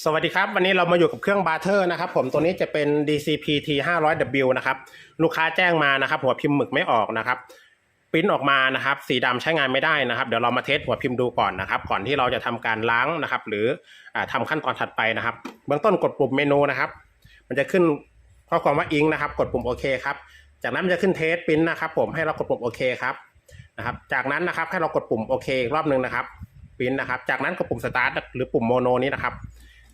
สวัสดีครับ วันนี้เรามาอยู่กับเครื่องบาร์เทอร์นะครับผมตัวนี้จะเป็น DCP T 500W นะครับ ลูกค้าแจ้งมานะครับ หัวพิมพ์หมึกไม่ออกนะครับปริ้นออกมานะครับ สีดำใช้งานไม่ได้นะครับ เดี๋ยวเรามาเทสหัวพิมพ์ดูก่อนนะครับ ก่อนที่เราจะทำการล้างนะครับ หรืออาทำขั้นตอนถัดไปนะครับ เบื้องต้นกดปุ่มเมนูนะครับ มันจะขึ้นข้อความว่าอิงนะครับ กดปุ่มโอเคครับ จากนั้นมันจะขึ้นเทสปริ้นนะครับ ผมให้เรากดปุ่มโอเคครับนะครับ จากนั้นนะครับให้เรากดปุ่มโอเครอบหนึ่งนะครับปริ้นนะครับ จากนั้นกดปุ่มสตาร์ทหรือปุ่มโมโนนี้นะครับ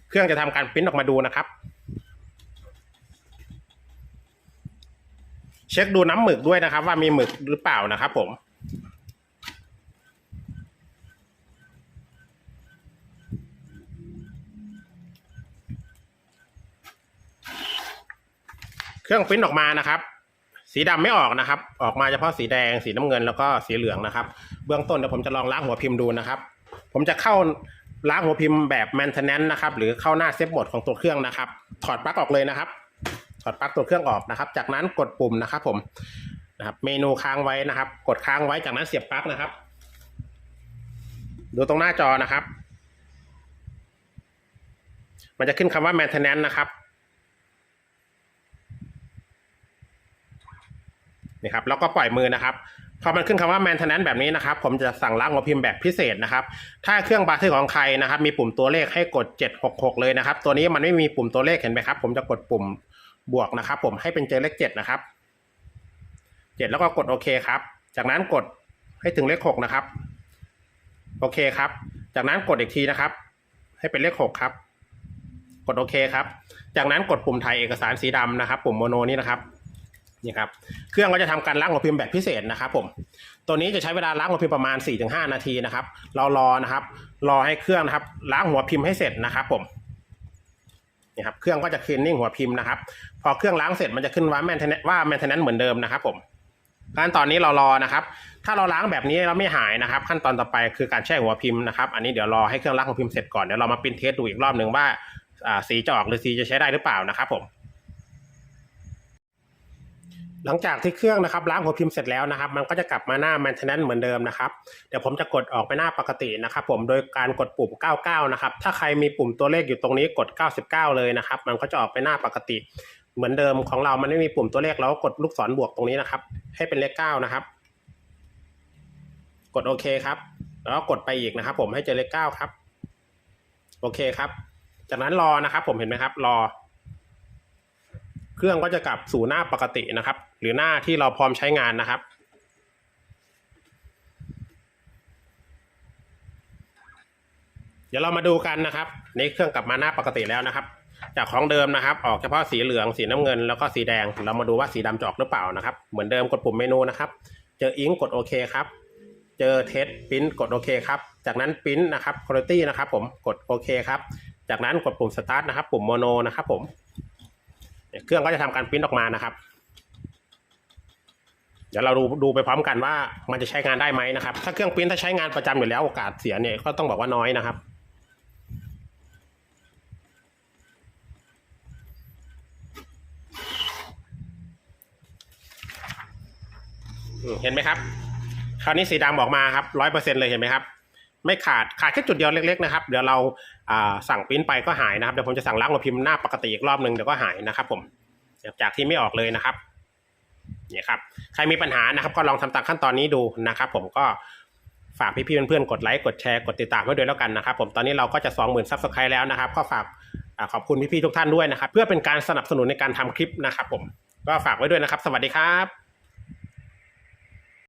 เครื่องจะทำการปริ้นออกมาดูนะครับ เช็คดูน้ำหมึกด้วยนะครับ ว่ามีหมึกหรือเปล่านะครับ ผมเครื่องปริ้นออกมานะครับ สีดำไม่ออกนะครับ ออกมาเฉพาะสีแดง สีน้ำเงินแล้วก็สีเหลืองนะครับ เบื้องต้นเดี๋ยวผมจะลองล้างหัวพิมพ์ดูนะครับ ผมจะเข้า ล้างหัวพิมพ์แบบ maintenance นะครับ หรือเข้าหน้าเซฟโหมดของตัวเครื่องนะครับ ถอดปลั๊กออกเลยนะครับ ถอดปลั๊กตัวเครื่องออกนะครับ จากนั้นกดปุ่มนะครับ ผมนะครับ เมนูค้างไว้นะครับ กดค้างไว้จากนั้นเสียบปลั๊กนะครับ ดูตรงหน้าจอนะครับ มันจะขึ้นคำว่า maintenance นะครับนี่ครับแล้วก็ปล่อยมือนะครับ พอมันขึ้นคำว่า maintenance แบบนี้นะครับ ผมจะสั่งล้างหัวพิมพ์แบบพิเศษนะครับ ถ้าเครื่องบาร์เทอร์ของใครนะครับ มีปุ่มตัวเลขให้กด 766 เลยนะครับ ตัวนี้มันไม่มีปุ่มตัวเลขเห็นไหมครับ ผมจะกดปุ่มบวกนะครับ ผมให้เป็นเจอเลข7นะครับ7แล้วก็กดโอเคครับ จากนั้นกดให้ถึงเลข6นะครับ โอเคครับ จากนั้นกดอีกทีนะครับ ให้เป็นเลข6ครับ กดโอเคครับ จากนั้นกดปุ่มถ่ายเอกสารสีดำนะครับ ปุ่มโมโนนี้นะครับ นี่ครับเครื่องก็จะทำการล้างหัวพิมพ์แบบพิเศษนะครับผมตัวนี้จะใช้เวลาล้างหัวพิมพ์ประมาณ 4-5 นาทีนะครับ เรารอนะครับ รอให้เครื่องนะครับ ล้างหัวพิมพ์ให้เสร็จนะครับ ผมนี่ครับเครื่องก็จะคลีนนิ่งหัวพิมพ์นะครับ พอเครื่องล้างเสร็จมันจะขึ้นว่าแมนเทนว่าแมนเทนนเหมือนเดิมนะครับ ผมขั้นตอนนี้เรารอนะครับ ถ้าเราล้างแบบนี้เราไม่หายนะครับ ขั้นตอนต่อไปคือการแช่หัวพิมพ์นะครับ อันนี้เดี๋ยวรอให้เครื่องล้างหัวพิมพ์เสร็จก่อนเดี๋ยวเรามาปริ้นเทสดูอีกรอบหนึ่งว่าสีจะออกหรือสีจะใช้ได้หรือเปล่านะครับ ผม หลังจากที่เครื่องนะครับล้างหัวพิมพ์เสร็จแล้วนะครับ มันก็จะกลับมาหน้า maintenance เหมือนเดิมนะครับเดี๋ยวผมจะกดออกไปหน้าปกตินะครับ ผมโดยการกดปุ่ม 99 นะครับ ถ้าใครมีปุ่มตัวเลขอยู่ตรงนี้กด 99 เลยนะครับ มันก็จะออกไปหน้าปกติ เหมือนเดิมของเรามันไม่มีปุ่มตัวเลขเราก็กดลูกศรบวกตรงนี้นะครับ ให้เป็นเลข 9 นะครับ กดโอเคครับ แล้วก็กดไปอีกนะครับ ผมให้เจอเลข 9 ครับ โอเคครับ จากนั้นรอนะครับ ผมเห็นไหมครับ รอ เครื่องก็จะกลับสู่หน้าปกตินะครับ หรือหน้าที่เราพร้อมใช้งานนะครับ เดี๋ยวเรามาดูกันนะครับนี่เครื่องกลับมาหน้าปกติแล้วนะครับ จากของเดิมนะครับ ออกเฉพาะสีเหลืองสีน้ำเงินแล้วก็สีแดง เรามาดูว่าสีดำจะออกหรือเปล่านะครับ เหมือนเดิมกดปุ่มเมนูนะครับ เจออิงกดโอเคครับเจอเทสปิ้นกดโอเคครับ จากนั้นปิ้นนะครับคุณภาพนะครับผมกดโอเคครับ จากนั้นกดปุ่มสตาร์ทนะครับ ปุ่มโมโนนะครับผม เครื่องก็จะทำการปริ้นออกมานะครับ เดี๋ยวเราดูดูไปพร้อมกันว่ามันจะใช้งานได้ไหมนะครับ ถ้าเครื่องปริ้นถ้าใช้งานประจำอยู่แล้วโอกาสเสียเนี่ยก็ต้องบอกว่าน้อยนะครับเห็นไหมครับ คราวนี้สีดำออกมาครับร้อยเปอร์เซ็นเลยเห็นไหมครับ ไม่ขาดขาดแค่จุดเดียวเล็กๆนะครับ เดี๋ยวเราสั่งปริ้นไปก็หายนะครับเดี๋ยวผมจะสั่งล้างหัวพิมพ์หน้าปกติอีกรอบหนึ่งเดี๋ยวก็หายนะครับ ผมจากที่ไม่ออกเลยนะครับเนี่ยครับใครมีปัญหานะครับ ก็ลองทำตามขั้นตอนนี้ดูนะครับ ผมก็ฝากพี่ๆเพื่อนๆกดไลค์กดแชร์กดติดตามไว้ด้วยแล้วกันนะครับ ผมตอนนี้เราก็จะสองหมื่นซับสไครต์แล้วนะครับ ก็ฝากขอบคุณพี่ๆทุกท่านด้วยนะครับ เพื่อเป็นการสนับสนุนในการทำคลิปนะครับ ผมก็ฝากไว้ด้วยนะครับ สวัสดีครับ